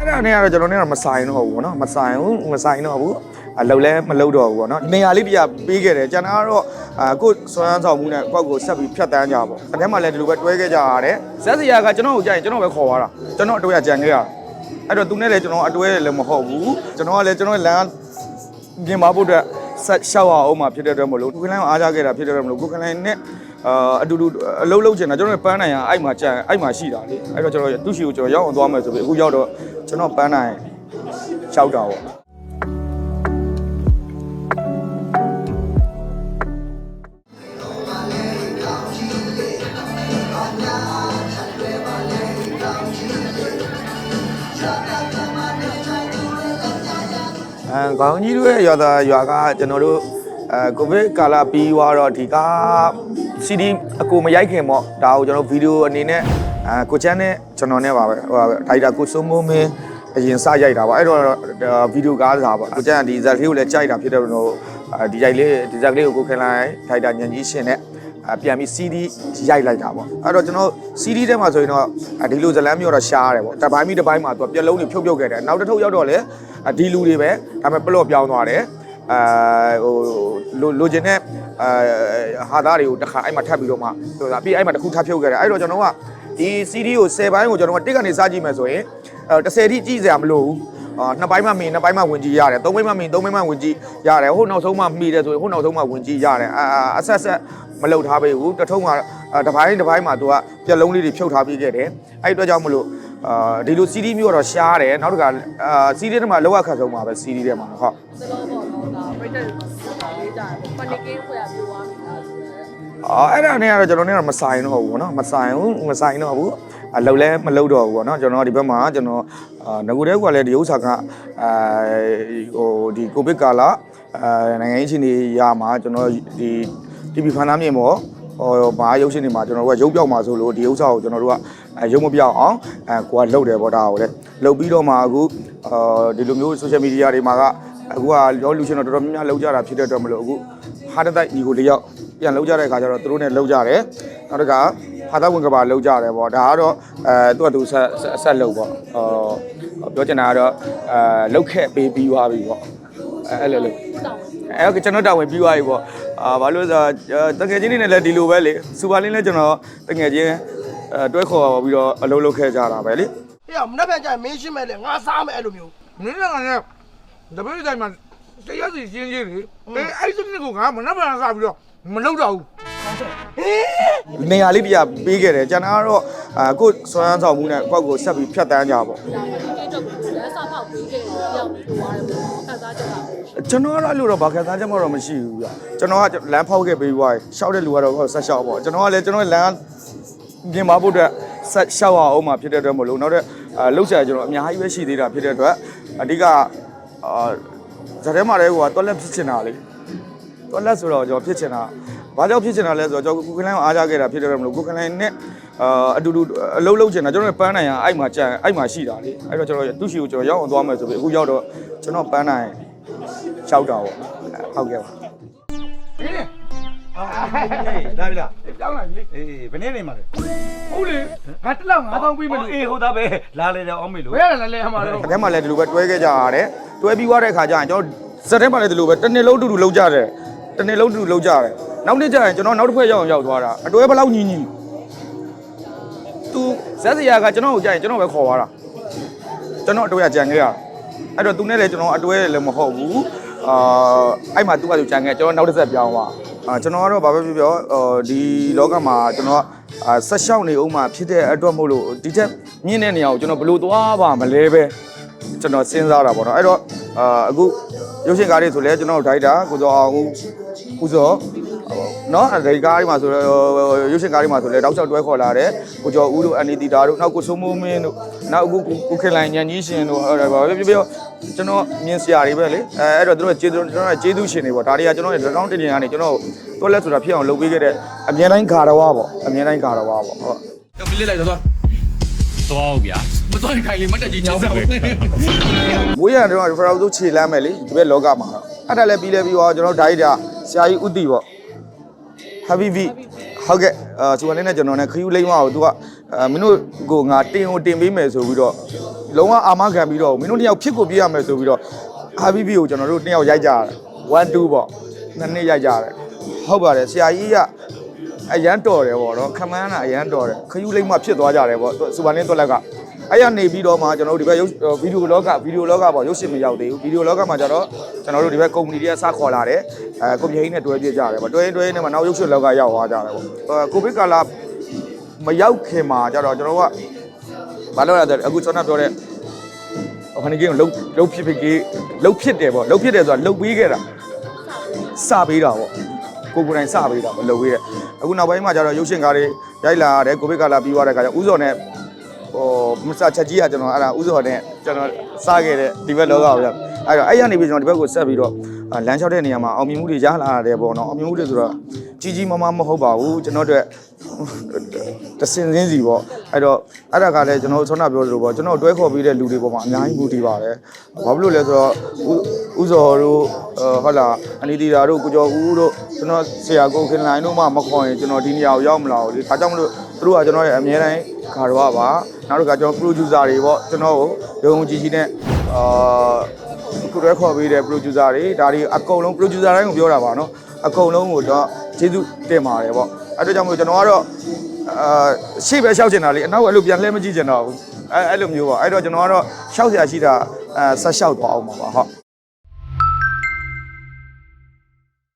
အဲ့ဒါနဲ့ကတော့ကျွန်တော်နဲ့တော့မဆိုင်တော့ဘူးဗောနော်မဆိုင်ဘူးမဆိုင်တော့ဘူးအလုပ်လဲမလုပ်တော့ဘူးဗောနော်နေရာလေးတရားပေးခဲ့တယ်ကျွန်တော်ကတော့အာကိုယ်စွမ်းဆောင်မှုနဲ့ကိုယ့်ကိုဆက်ပြီးဖြတ်တန်းကြပါအထဲမှာလည်းဒီလိုပဲတွဲခဲ့ကြရတယ်ဇက်စရာကကျွန်တော်ကိုကြာရင်ကျွန်တော်ပဲခေါ်သွားတာကျွန်တော်အတွေ့အကြံခဲ့ရအဲ့တော့သူနဲ့လည်းကျွန်တော်အတွေ့လည်းမဟုတ်ဘူးကျွန်တော်ကလည်းကျွန်တော်လမ်းပြင်ပါဖို့အတွက်ဆက်ရှောက်အောင်မှဖြစ်တဲ့အတွက်မလို့ကိုကလိုင်းကိုအားကြခဲ့တာဖြစ်တဲ့အတွက်မလို့ကိုကလိုင်းနဲ့ အာအတူတူအလုံးလုံးချင်တာကျွန်တော်ပန်းနိုင်ရအဲ့မှာကြာအဲ့မှာရှိတာလေအဲ့တော့ကျွန်တော်သူ့ရှိကိုကျွန်တော်ရောက်အောင်သွားမယ်ဆိုပြီးအခုရောက်တော့ကျွန်တော်ပန်းနိုင်ရှောက်တာပေါ့အဲခေါင်းကြီးတို့ရဲ့ရွာသားရွာကကျွန်တော်တို့အဲကိုဗစ်ကာလပြီးသွားတော့ဒီက CD အကူမရိုက်ခင်ပေါ့ဒါကိုကျွန်တော်ဗီဒီယိုအနေနဲ့အဲကိုချမ်းနဲ့ကျွန်တော်နဲ့ပါပဲဟိုပါပဲဒါရိုက်တာကိုစိုးမိုးမင်းအရင်စရိုက်တာပေါ့အဲ့တော့ဗီဒီယိုကားစားပေါ့ကိုချမ်းကဒီဇက်လေးကိုလည်းကြိုက်တာဖြစ်တဲ့တော့ဒီရိုက်လေးဒီဇက်လေးကိုကိုခင်လိုက်ဒါရိုက်တာညံကြီးရှင်နဲ့အပြန်ပြီး CD ရိုက်လိုက်တာပေါ့အဲ့တော့ကျွန်တော် CD ထဲမှာဆိုရင်တော့ဒီလိုဇလန်းမျိုးတော့ရှားရတယ်ပေါ့တစ်ပိုင်းပြီးတစ်ပိုင်းမှာသူကပြက်လုံးတွေဖြုတ်ဖြုတ်ခဲ့တယ်နောက်တစ်ထုပ်ရောက်တော့လေဒီလူတွေပဲဒါပေမဲ့ပလော့ပြောင်းသွားတယ် အာဟိုလိုလိုချင်တဲ့အာဟာသားတွေကိုတစ်ခါအဲ့မှာထပ်ပြီးတော့မှဆိုတာပြီးအဲ့မှာတစ်ခုထပ်ဖြုတ်ခဲ့တယ်အဲ့တော့ကျွန်တော်ကဒီ CD ကို10ပိုင်းကိုကျွန်တော်ကတစ်ကနေစကြည့်မယ်ဆိုရင်အဲ30ထိကြည့်စရာမလိုဘူးအာနှစ်ပိုင်းမှမင်းနှစ်ပိုင်းမှဝင်ကြည့်ရတယ်သုံးပိုင်းမှမင်းသုံးပိုင်းမှဝင်ကြည့်ရတယ်ဟိုနောက်ဆုံးမှမှီတယ်ဆိုရင်ဟိုနောက်ဆုံးမှဝင်ကြည့်ရတယ်အာအဆက်ဆက်မလုပ်ထားပေးဘူးတစ်ထုံးမှာတစ်ပိုင်းတစ်ပိုင်းမှာသူကပြက်လုံးလေးတွေဖြုတ်ထားပေးခဲ့တယ်အဲ့အတွက်ကြောင့်မလို့အာဒီလို CD မျိုးတော့ရှားတယ်နောက်တစ်ခါအာ CD ထဲမှာလောက်ရခတ်ဆုံးပါပဲ CD ထဲမှာဟုတ်စလော ပေါ့နော်ဒါပြိတ္တတွေလေးကြတယ်ပနိကင်းခွေရပြောသွားပြီလားဆိုတော့အော်အဲ့ဒါနဲ့ကတော့ကျွန်တော်နဲ့တော့မဆိုင်တော့ဘူးဗောနော်မဆိုင်ဘူးမဆိုင်တော့ဘူးအလုပ်လဲမလုပ်တော့ဘူးဗောနော်ကျွန်တော်ဒီဘက်မှာကျွန်တော်အာငကူတဲ့ကွာလဲဒီဥစ္စာကအာဟိုဒီကိုဗစ်ကာလအာနိုင်ငံရေးချင်းတွေရမှာကျွန်တော်ဒီ TV ဖန်သားမြင့်ပေါ့ဟိုဘာရုပ်ရှင်တွေမှာကျွန်တော်တို့ကရုပ်ပြောက်မှာဆိုလို့ဒီဥစ္စာကိုကျွန်တော်တို့ကရုပ်မပြောက်အောင်အဲကိုကလှုပ်တယ်ဗောဒါကိုလေလှုပ်ပြီးတော့မှအခုအာဒီလိုမျိုး social media တွေမှာက အခုကလောလူရှင်တော့တော်တော်များများလှုပ်ကြတာဖြစ်တဲ့အတွက်မလို့အခုဟာတစ်တိုက်ညီကိုလေးယောက်ပြန်လောက်ကြတဲ့ခါကျတော့သူတို့နဲ့လောက်ကြတယ်နောက်တစ်ခါဖာသာဝင်ကဘာလောက်ကြတယ်ပေါ့ဒါကတော့အဲသူကသူဆက်ဆက်ဆက်လောက်ပေါ့ဟောပြောချင်တာကတော့အဲလောက်ခဲ့ပေးပြီးသွားပြီပေါ့အဲအဲ့လိုလို့တောင်းအဲကျွန်တော်တာဝန်ပြီးသွားပြီပေါ့အာဘာလို့လဲဆိုတော့တကယ်ချင်းနေနဲ့လည်းဒီလိုပဲလေစူပါလင်းလည်းကျွန်တော်တကယ်ချင်းအဲတွဲခေါ်ပြီးတော့အလုပ်လုပ်ခဲ့ကြတာပဲလေ။ဟေ့မနှက်ပြန်ကြရင်မင်းရှင်းမဲ့လေငါစားမယ်အဲ့လိုမျိုးနင်းလည်းငါနဲ့ တပည့်တိုင်းမှာတရားစီရှင်းချင်းလေအဲအဲ့ဒီနေ့ကငါမနှက်ပြန်စားပြီးတော့မလုပ်တော့ဘူးနေရာလေးတရားပေးခဲ့တယ်ကျွန်တော်ကတော့အာကိုယ်စွမ်းဆောင်မှုနဲ့ကိုယ့်ကိုဆက်ပြီးဖြတ်တန်းကြပါပေါ့ဒါပနိကင်းတော့လက်စားဖောက်ပေးခဲ့တယ်ပြောင်းပြီးတော့ရတယ်ပေါ့ခန်းစားချက်တာပေါ့ကျွန်တော်ကတော့အဲ့လိုတော့ဘာခံစားချက်မှတော့မရှိဘူးဗျကျွန်တော်ကလမ်းဖောက်ခဲ့ပေးသွားတယ်ရှောက်တဲ့လူကတော့ဆက်ရှောက်ပေါ့ကျွန်တော်ကလည်းကျွန်တော်လမ်းပြင်ပါဖို့အတွက်ဆက်ရှောက်အောင်မှဖြစ်တဲ့အတွက်မလို့နောက်တဲ့လှုပ်ရှားကျွန်တော်အများကြီးပဲရှိသေးတာဖြစ်တဲ့အတွက်အဓိက အာဇာတ်ထဲမှာလည်းဟိုကတွက်လက်ဖြစ်ချင်တာလေတွက်လက်ဆိုတော့ကျွန်တော်ဖြစ်ချင်တာဘာကြောင့်ဖြစ်ချင်တာလဲဆိုတော့ကျွန်တော်ကုကလိုင်းကိုအားကြခဲ့တာဖြစ်တဲ့အတွက်မလို့ကုကလိုင်းနဲ့အာအတူတူအလုံးလုံးချင်တာကျွန်တော်ပန်းနိုင်ရအဲ့မှာကြာအဲ့မှာရှိတာလေအဲ့တော့ကျွန်တော်သူ့ရှိကိုကျွန်တော်ရောက်အောင်သွားမယ်ဆိုပြီးအခုရောက်တော့ကျွန်တော်ပန်းနိုင်ရှောက်တာပေါ့ဟုတ်ကဲ့ပါဟင်းအေးလာပြီလား ပြောင်းလာပြီအေးဘယ်နေ့နေမှာလဲဟုတ်လေငါတစ်လောက်9000ပေးမယ်လို့အေးဟုတ်သားပဲလာလေတော့အောင်မေလို့ဘယ်ရလဲလဲအမှာတော့အဲထဲမှာလည်းဒီလိုပဲတွဲခဲ့ကြရတယ်တွဲပြီးသွားတဲ့ခါကျရင်ကျွန်တော်ဇက်ထဲမှာလည်းဒီလိုပဲတစ်နှစ်လုံးတူတူလုံးကြတယ်တစ်နှစ်လုံးတူတူလုံးကြတယ်နောက်နှစ်ကျရင်ကျွန်တော်နောက်တစ်ဖွဲ့ရောက်အောင်ရောက်သွားတာအတွဲဘယ်လောက်ညီညီသူဇက်စရာကကျွန်တော်ကိုကြာရင်ကျွန်တော်ပဲခေါ်သွားတာကျွန်တော်အတွဲကကြံခဲ့ရအဲ့တော့သူနဲ့လည်းကျွန်တော်အတွဲလည်းမဟုတ်ဘူးအာအဲ့မှာသူကသူကြံခဲ့ကျွန်တော်နောက်တစ်ဆက်ပြောင်းသွား အာကျွန်တော်ကတော့ဘာပဲပြောပြောအော်ဒီလောကမှာကျွန်တော်ကအာဆက်ရှောက်နေအောင်မှဖြစ်တဲ့အတွက်မို့လို့ဒီချက်မြင့်တဲ့နေရာကိုကျွန်တော်ဘယ်လိုသွားပါမလဲပဲကျွန်တော်စဉ်းစားတာပေါ့နော်အဲ့တော့အာအခုရုပ်ရှင်ကားတွေဆိုလဲကျွန်တော်ဒိုက်တာကိုစောအောင်ဦးစော နော်ဒီကားတွေမှာဆိုတော့ရုပ်ရှင်ကားတွေမှာဆိုလဲတောက်လျှောက်တွဲခေါ်လာတယ်ကိုကျော်ဦးတို့အန်နီတီတာတို့နောက်ကိုစိုးမိုးမင်းတို့နောက်အခုကိုခင်လိုင်ညန်ကြီးရှင်တို့ဟောတယ်ပါပြောပြောကျွန်တော်မြင်စရာတွေပဲလေအဲအဲ့တော့တို့ကျေးဇူးကျွန်တော်ကျေးဇူးရှင်တွေပေါ့ဒါတွေကကျွန်တော်ရဲ့လက်ကောင်းတင်တင်ကနေကျွန်တော်တွက်လက်ဆိုတာဖြစ်အောင်လုပ်ပေးခဲ့တဲ့အမြဲတမ်းဂါရဝပေါ့အမြဲတမ်းဂါရဝပေါ့ဟုတ်တော့မလေးလိုက်တော့သွားအောင်ဗျာမသွားရင်ခိုင်လေမတက်ကြီးချောင်းစားပဲမွေးရတော့ referral တို့ခြေလမ်းမယ်လေဒီဘက်လောကမှာတော့အဲ့ဒါလည်းပြီးလဲပြီးတော့ကျွန်တော်ဒိုက်တာဆရာကြီးဥတီပေါ့ Happy V ဟုတ်ကဲ့အာသူကနေနဲ့ကျွန်တော်နဲ့ခယူလိမ့်မအောင်သူကအဲမင်းတို့ကိုငါတင်ကိုတင်ပေးမယ်ဆိုပြီးတော့လုံးဝအာမခံပြီးတော့မင်းတို့တစ်ယောက်ဖြစ်ကိုပြရမယ်ဆိုပြီးတော့ RBB ကိုကျွန်တော်တို့တစ်ယောက်ရိုက်ကြရတယ်1 2ပေါ့နှစ်နှစ်ရိုက်ကြရတယ်ဟုတ်ပါတယ်ဆရာကြီးကအရန်တော်တယ်ပေါ့နော်ခမန်းတာအရန်တော်တယ်ခယူးလိမ့်မှဖြစ်သွားကြတယ်ပေါ့စူပါလင်းတွက်လက်က အဲ့ရနေပြီးတော့မှကျွန်တော်တို့ဒီဘက်ရုပ်ဗီဒီယိုလောကဗီဒီယိုလောကပေါ့ရုပ်ရှင်မရောက်သေးဘူးဗီဒီယိုလောကမှာကျတော့ကျွန်တော်တို့ဒီဘက်ကုမ္ပဏီတွေကစခေါ်လာတယ်အဲကွန်ပျူတာနဲ့တွဲပြကြတယ်ပေါ့တွဲတွဲနဲ့မှနောက်ရုပ်ရှင်လောကရောက်သွားကြတယ်ပေါ့ကိုဗစ်ကာလာမရောက်ခင်မှာကျတော့ကျွန်တော်ကဘာလို့လဲဆိုတော့အခုကျွန်တော်ပြောတဲ့ခဏကြီးကလှုပ်လှုပ်ဖြစ်ဖြစ်ကြီးလှုပ်ဖြစ်တယ်ပေါ့လှုပ်ဖြစ်တယ်ဆိုတာလှုပ်ပြီးခဲ့တာစပေးတာပေါ့ကိုကိုယ်တိုင်စပေးတာပေါ့လှုပ်ပြီးတယ်အခုနောက်ပိုင်းမှာကျတော့ရုပ်ရှင်ကားတွေရိုက်လာရတယ်ကိုဗစ်ကာလာပြီးသွားတဲ့ခါကျဥစော်နဲ့ ဟိုမစချက်ကြီးကကျွန်တော်အဲ့ဒါဥစော်နဲ့ကျွန်တော်စားခဲ့တဲ့ဒီဘက်လောကကိုရောက်အဲ့တော့အဲ့ရနေပြီးကျွန်တော်ဒီဘက်ကိုဆက်ပြီးတော့အာလမ်းလျှောက်တဲ့နေရာမှာအောင်မြင်မှုတွေရလာရတယ်ပေါ့နော်အောင်မြင်မှုတွေဆိုတော့ကြီးကြီးမားမားမဟုတ်ပါဘူးကျွန်တော်တို့တစင်စင်းစီပေါ့အဲ့တော့အဲ့ဒါကလည်းကျွန်တော်ဆောနာပြောသလိုပေါ့ကျွန်တော်တွဲခေါ်ပြီးတဲ့လူတွေပေါ်မှာအများကြီးမူတည်ပါတယ်ဘာဖြစ်လို့လဲဆိုတော့ဥစော်တို့ဟုတ်လားအနီတီတာတို့ကိုကျော်ဦးတို့ကျွန်တော်ဆရာကိုခင်လိုင်းတို့မှမခေါ်ရင်ကျွန်တော်ဒီနေရာကိုရောက်မလာဘူးလေဒါကြောင့်မလို့ သူတို့ကကျွန်တော်ရဲ့အမြဲတမ်းခါတော့ပါနောက်တစ်ခါကျွန်တော် producer တွေပေါ့ကျွန်တော်ကိုရုံုံကြီးကြီးနဲ့အာခုရဲခေါ်ပြီးတဲ့ producer တွေဒါတွေအကုန်လုံး producer တိုင်းကိုပြောတာပါနော်အကုန်လုံးကိုတော့ကျေးဇူးတင်ပါတယ်ပေါ့အဲ့ဒါကြောင့်မို့ကျွန်တော်ကတော့အာရှေ့ပဲရှောက်ချင်တာလေအနောက်အဲ့လိုပြန်လှည့်မကြည့်ချင်တော့ဘူးအဲ့အဲ့လိုမျိုးပေါ့အဲ့တော့ကျွန်တော်ကတော့ရှောက်စရာရှိတာအဲဆက်ရှောက်သွားအောင်ပါပါဟုတ်